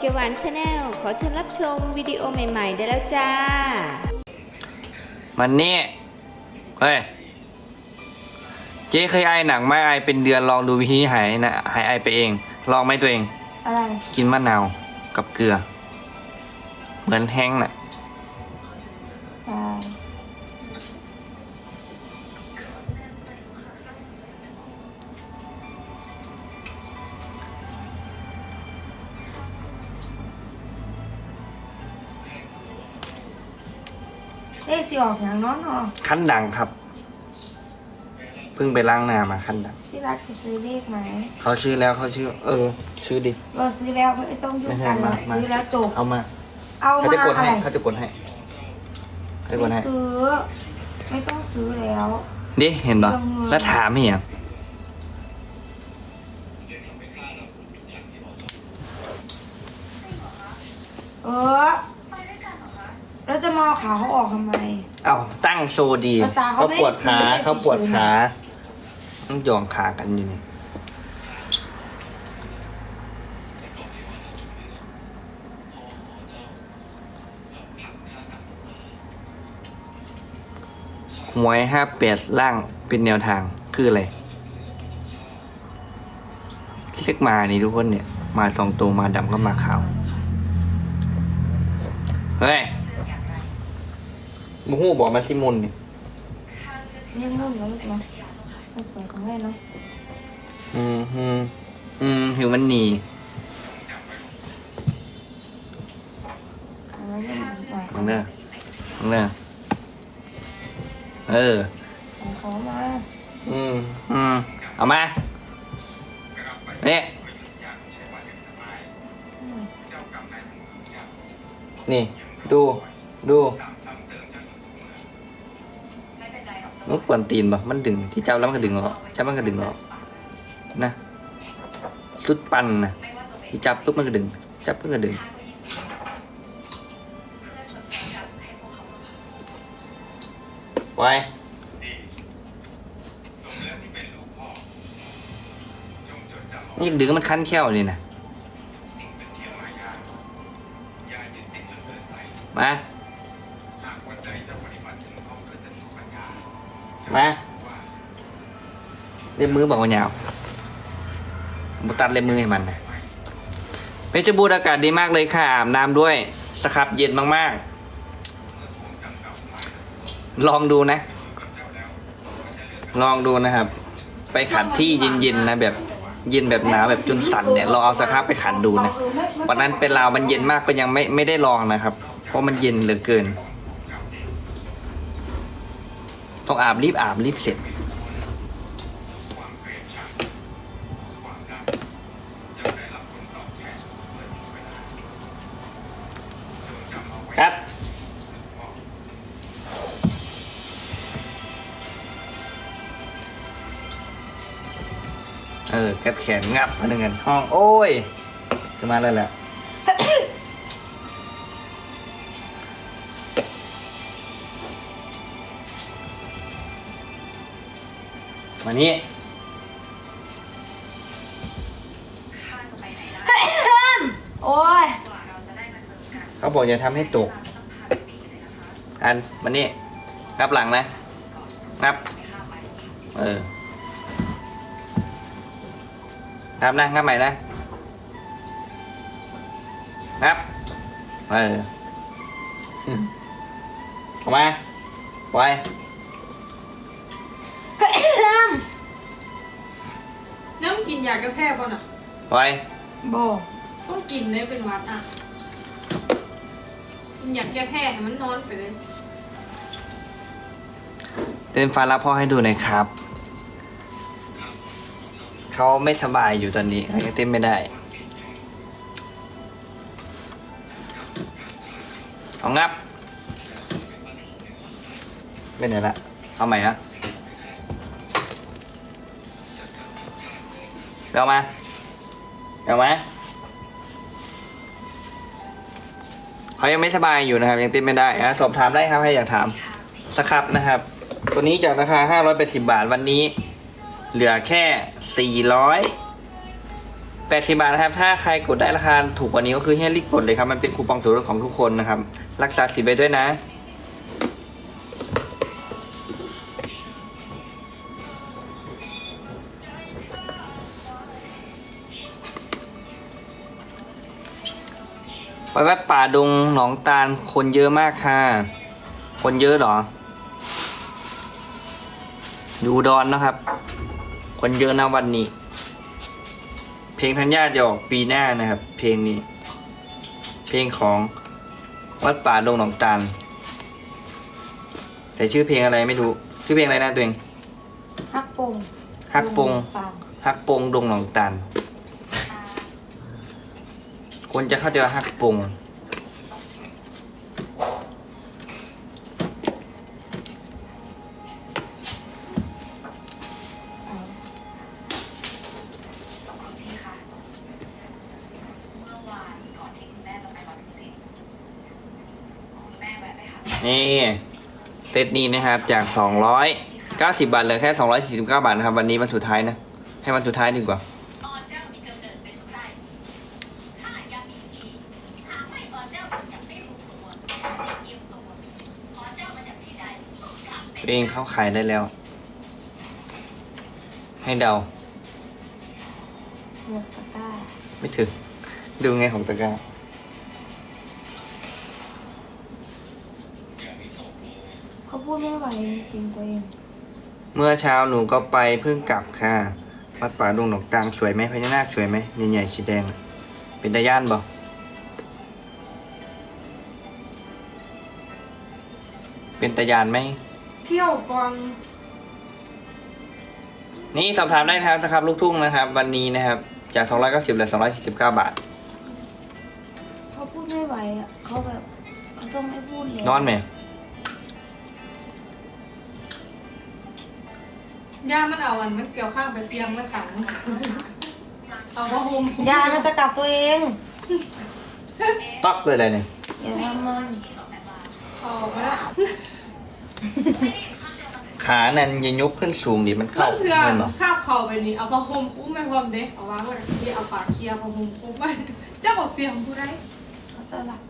เขียวหวานชาแนลขอเชิญรับชมวิดีโอใหม่ ๆ ได้แล้วจ้า มันนี่เฮ้ย เจ๊เคยไอหนังไหม่ไอเป็นเดือนลองดูวิธีหายนะหายไอไปเอง ลองไหมตัวเอง อะไร กินมะนาวกับเกลือ เหมือนแห้งน่ะ เอ๊ะสิออกอย่างน้อนออกขั้นดังครับ เพิ่งไปล้างหน้ามาขั้นดัง ที่รักจะซื้อเลขไหมเขาชื่อแล้วเขาชื่อ เออ ชื่อดิ เราซื้อแล้วไม่ต้องยุ่งกันไม่หรใช่อกมา ซื้อแล้วจบเอามาเอาเขามาจะกดอะให้ไรเขาจะกดให้เขาจะกดไม่ให้ซื้อ ไม่ต้องซื้อแล้ว ดิเห็นปะลงมือแล้วถามให้ยังเออ แล้วจะมาเอาขาเขาออกทำไม เอาตั้งโชว์ดีภาษาเขาไม่ปวดขาซื้อ เขาปวดขาต้องยองขากันอยู่นี่หวยห้าแปดล่างเป็นแนวทางคืออะไรเล็กมานี่ทุกคนเนี่ย มาสองตัวมาดำก็มาขาว เฮ้ย มูฮูบอกมาซิมุนนี่เนี่ยมุ่งแล้วลูกเนาะมันสวยของแม่เนาะอืมอืมอืมหิวมันหนีเอาไว้เล่นดีกว่ามึงเนอะมึงเนอะเออ ของเขามาอืมอืมเอามาเนี่ยนี่ ดู ดู มันกวนตีนปะมันดึงที่เจ้าแล้วมันก็ดึงออกเจ้ามันก็ดึงออกนะสุดปันนะที่จับปุ๊บมันก็ดึง จับปุ๊บมันก็ดึงไว้นี่ดึงมันคั้นแค่วเลยนะ มาเล็บมือบอกว่ายาวบุตัดเล็บมือให้มันนะเพชรบูรณ์อากาศดีมากเลยค่ะอาบน้ำด้วยสครับเย็นมากๆ ลองดูนะ ลองดูนะครับ ไปขันที่เย็นๆนะแบบเย็นแบบหนาวแบบจนสั่นเนี่ยลองเอาสครับไปขันดูนะวันนั้นเป็นลาวมันเย็นมากก็ยังไม่ไม่ได้ลองนะครับ เพราะมันเย็นเหลือเกิน ต้องอาบรีบอาบรีบเสร็จ ครับ เออกัดแขนงับมาหนึ่งกันห้อง โอ้ยจะมาแล้วแหละ มานี่โอ้ยเขาบอกอย่าทำให้ตกอันมานี่งับหลังนะงับเอองับนะงับใหม่นะงับ เออ ออกมา ไว้ กินยากระแพร่ป่ะน่ะไว้โบต้องกินเลยเป็นหวัดอะ กินยากระแพร่ให้มันนอนไปเลยเต้นฟ้ารับพ่อให้ดูหน่อยครับ เขาไม่สบายอยู่ตอนนี้เขายังเต้นไม่ได้ เอางับ ไม่ไหนละ เอาใหม่ฮะ เอามา เอามาเขายังไม่สบายอยู่นะครับ ยังต้นไม่ได้อะสอบถามได้ครับให้อยากถามสครับนะครับ ตัวนี้จากราคา 580 บาทวันนี้ เหลือแค่ 480 บาทนะครับ ถ้าใครกดได้ราคาถูกกว่านี้ก็คือให้รีบกดเลยครับ มันเป็นคูปองส่วนลดของทุกคนนะครับ รักษาสิทธิ์ไปด้วยนะ ไปวัดป่าดงหนองตาลคนเยอะมากค่ะ คนเยอะเหรอ อยู่อุดอนนะครับ คนเยอะนะวันนี้ เพลงธัญญาจะออกปีหน้านะครับ เพลงนี้ เพลงของวัดป่าดงหนองตาล แต่ชื่อเพลงอะไรไม่รู้ ชื่อเพลงอะไรนะตัวเองฮักปงฮักปงฟังฮักปงดงหนองตาล คนจะเข้าใจว่าฮักปงพี่คะเมื่อวานก่อนที่คุณแม่จะไปรับสิทธิ์คุณแม่แวะไปหานี่เซตนี้นะครับจาก 290 บาทเหลือแค่ 249 บาทนะครับ วันนี้วันสุดท้ายนะ ให้วันสุดท้ายดีกว่าออเจ้าที่กำเนิดเป็นใครถ้ายังมีทีหากไม่ออเจ้ามาจากไม่รู้ตัวไม่เตรียมตัวออเจ้ามาจากที่ใดต้องกลับเป็น ตัวเองเข้าขายได้แล้ว ให้เดา หมดตะกร้าไม่ถึง ดูไงของตะกร้าเขาพูดไม่ไหวจริงๆตัวเองเมื่อเช้าหนูก็ไปเพิ่งกลับค่ะ วัดป่าดงหนองตางสวยไหมพญานาคสวยไหมใหญ่ๆสีแดง เป็นตาย่านบ่เป็นตายานไหม เที่ยวก่อนนี่สอบถามได้นะครับนะครับลูกทุ่งนะครับ วันนี้นะครับ จาก 290เหลือ249 บาท เขาพูดไม่ไหวอะเขาแบบเขาต้องไม่พูดเลยนอนไหมย่ามันเอาอันมันเกี่ยวข้างไปเสียงไว้ขังเอาผ้าห่มยายมันจะกลับตัวเองต๊อกเลยเลยเนี่ยอย่าทำมันออกมาแล้ว ขานั่นอยังยกขึ้นสูงดิมันเข้าเพื่อเงินนเหรอข้าวเข่าไปนี่เอาผ้าห่มคุ้มไปพร้อมเด้เอาวางไว้ที่เอาปากเคลียร์ผ้าห่มคุ้มไปเจ้าบอกเสียงผู้ใดเขาจะหลับ